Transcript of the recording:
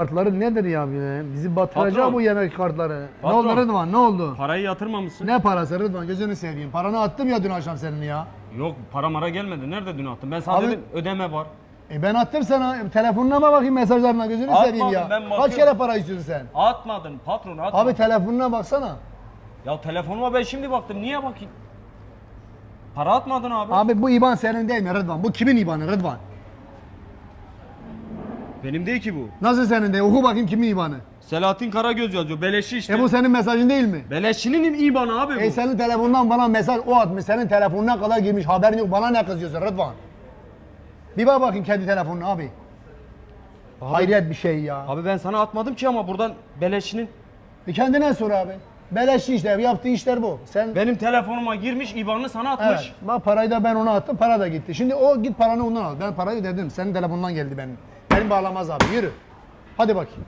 Kartları nedir ya be? Bizi batıracak Patron. bu yemek kartları. Patron. Ne oldu Rıdvan ne oldu? Parayı yatırmamışsın. Ne parası Rıdvan gözünü seveyim. Paranı attım ya dün akşam senin ya. Yok para mara gelmedi. Nerede dün attın? Ben sana Abi- dedim ödeme var. E ben attım sana. E, telefonuna mı bakayım mesajlarına gözünü Atmadım, seveyim ya. ben Kaç kere para istiyorsun sen? Atmadın patron atmadın. Abi telefonuna baksana. ya telefonuma ben şimdi baktım. Niye bakayım? Para atmadın abi. Abi bu IBAN senin değil mi Rıdvan? Bu kimin IBAN'ı Rıdvan? Benim değil ki bu. Nasıl senin değil? Oku bakayım kimin IBAN'ı? Selahattin Karagöz yazıyor. Beleşçi işte. E bu senin mesajın değil mi? Beleşçinin İBAN'ı abi bu. E senin telefondan bana mesaj o atmış. Senin telefonuna kadar girmiş. Haberin yok. Bana ne kızıyorsun Rıdvan? Bir bak bakayım kendi telefonuna abi. Hayret bir şey ya. Abi ben sana atmadım ki ama buradan beleşçinin E kendine sor abi. Beleşçi işte yaptığı işler bu. Sen benim telefonuma girmiş İBAN'ını sana atmış. Evet. Bak parayı da ben ona attım. Para da gitti. Şimdi o git paranı ondan al. Ben parayı dedim. Senin telefondan geldi benim. Benim bağlamaz abi. Yürü. Hadi bakayım.